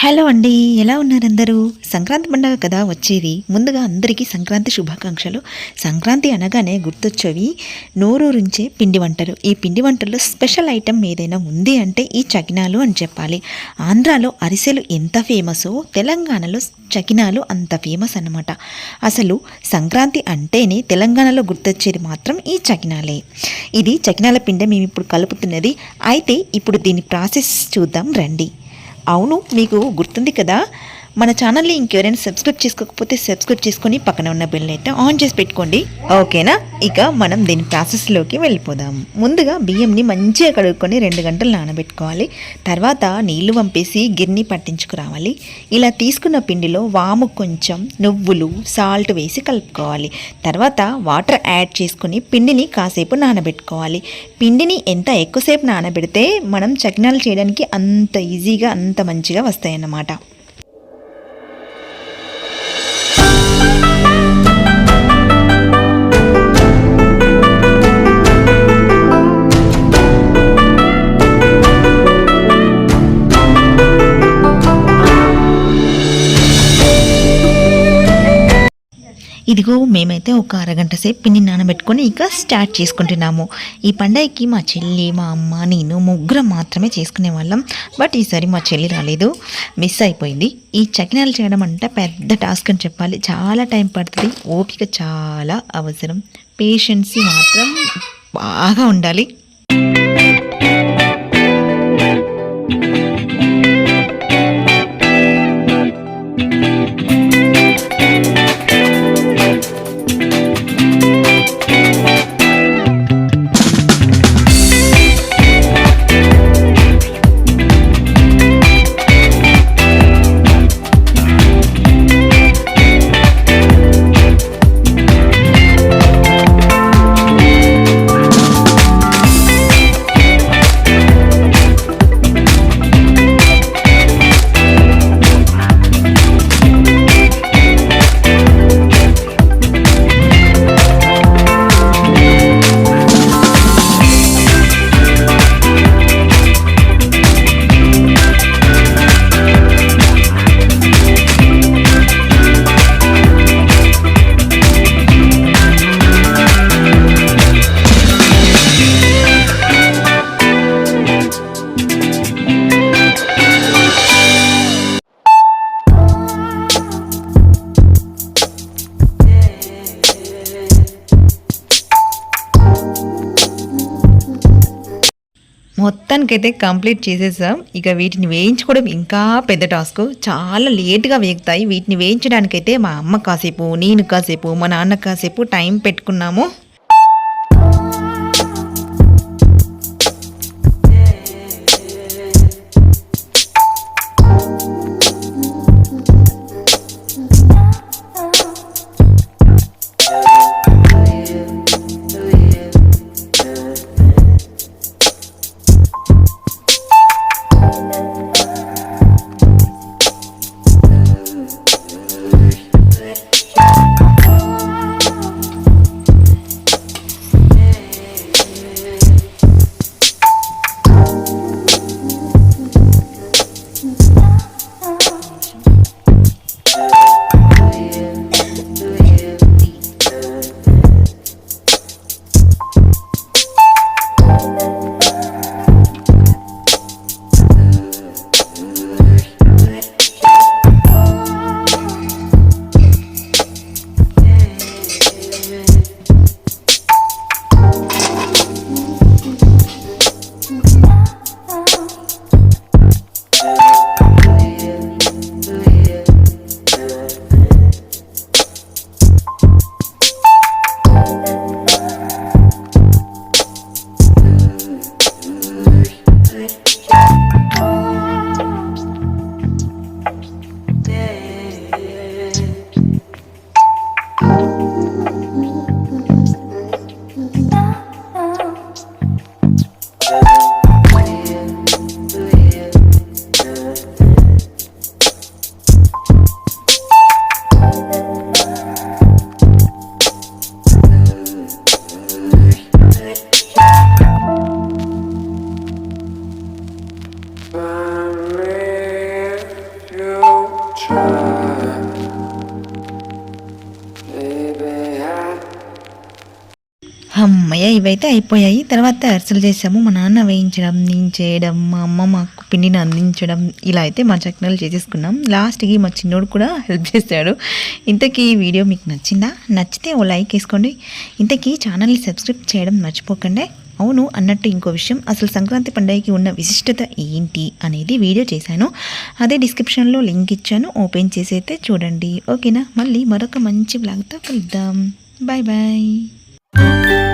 Hello అండి ఎలా ఉన్నారందరూ సంక్రాంతి పండుగ కదా వచ్చేది. ముందుగా అందరికీ సంక్రాంతి శుభాకాంక్షలు. సంక్రాంతి అనగానే గుర్తొచ్చేవి నోరూరించే పిండి వంటలు. ఈ పిండి వంటల్లో స్పెషల్ ఐటెం ఏదైనా ఉంది అంటే ఈ చకినాలు అని చెప్పాలి. ఆంధ్రాలో అరిసెలు ఎంత ఫేమసో తెలంగాణలో చకినాలు అంత ఫేమస్ అన్నమాట. అసలు సంక్రాంతి అంటేనే తెలంగాణలో గుర్తొచ్చేది మాత్రం ఈ చకినాలే. ఇది చకినాల పిండి మేము ఇప్పుడు కలుపుతున్నది. అయితే ఇప్పుడు దీని ప్రాసెస్ చూద్దాం రండి. అవును మీకు గుర్తుంది కదా? మన ఛానల్ని ఇంకెవరైనా సబ్స్క్రైబ్ చేసుకోకపోతే సబ్స్క్రైబ్ చేసుకొని పక్కన ఉన్న బెల్ అయితే ఆన్ చేసి పెట్టుకోండి. ఓకేనా? ఇక మనం దీని ప్రాసెస్లోకి వెళ్ళిపోదాం. ముందుగా బియ్యంని మంచిగా కడుక్కొని రెండు గంటలు నానబెట్టుకోవాలి. తర్వాత నీళ్ళు పంపేసి గిర్ని పట్టించుకురావాలి. ఇలా తీసుకున్న పిండిలో వాము కొంచెం నువ్వులు సాల్ట్ వేసి కలుపుకోవాలి. తర్వాత వాటర్ యాడ్ చేసుకుని పిండిని కాసేపు నానబెట్టుకోవాలి. పిండిని ఎంత ఎక్కువసేపు నానబెడితే మనం చకినాలు చేయడానికి అంత ఈజీగా అంత మంచిగా వస్తాయన్నమాట. ఇదిగో మేమైతే ఒక అరగంట సేపు పిన్ని నానబెట్టుకొని ఇక స్టార్ట్ చేసుకుంటున్నాము. ఈ పండగకి మా చెల్లి మా అమ్మ నేను ముగ్గురం మాత్రమే చేసుకునే వాళ్ళం బట్ ఈసారి మా చెల్లి రాలేదు. మిస్ అయిపోయింది. ఈ చకినాలు చేయడం అంటే పెద్ద టాస్క్ అని చెప్పాలి. చాలా టైం పడుతుంది. ఓపిక చాలా అవసరం. పేషెన్సీ మాత్రం బాగా ఉండాలి. అయితే కంప్లీట్ చేసేసాం. ఇక వీటిని వేయించుకోవడం ఇంకా పెద్ద టాస్క్. చాలా లేట్గా వేగుతాయి. వీటిని వేయించడానికైతే మా అమ్మ కాసేపు నేను కాసేపు మా నాన్న కాసేపు టైం పెట్టుకున్నాము. అమ్మయ్య ఇవైతే అయిపోయాయి. తర్వాత అరిసెలు చేసాము. మా నాన్న వేయించడం నేను చేయడం మా అమ్మ మాకు పిండిని అందించడం ఇలా అయితే మా చక్నాలు చేసేసుకున్నాం. లాస్ట్కి మా చిన్నోడు కూడా హెల్ప్ చేశాడు. ఇంతకీ ఈ వీడియో మీకు నచ్చిందా? నచ్చితే ఓ లైక్ వేసుకోండి. ఇంతకీ ఛానల్ని సబ్స్క్రైబ్ చేయడం మర్చిపోకండి. అవును అన్నట్టు ఇంకో విషయం. అసలు సంక్రాంతి పండుగకి ఉన్న విశిష్టత ఏంటి అనేది వీడియో చేశాను. అదే డిస్క్రిప్షన్లో లింక్ ఇచ్చాను. ఓపెన్ చేసి అయితే చూడండి. ఓకేనా? మళ్ళీ మరొక మంచి బ్లాగ్తో కలుద్దాం. Bye bye.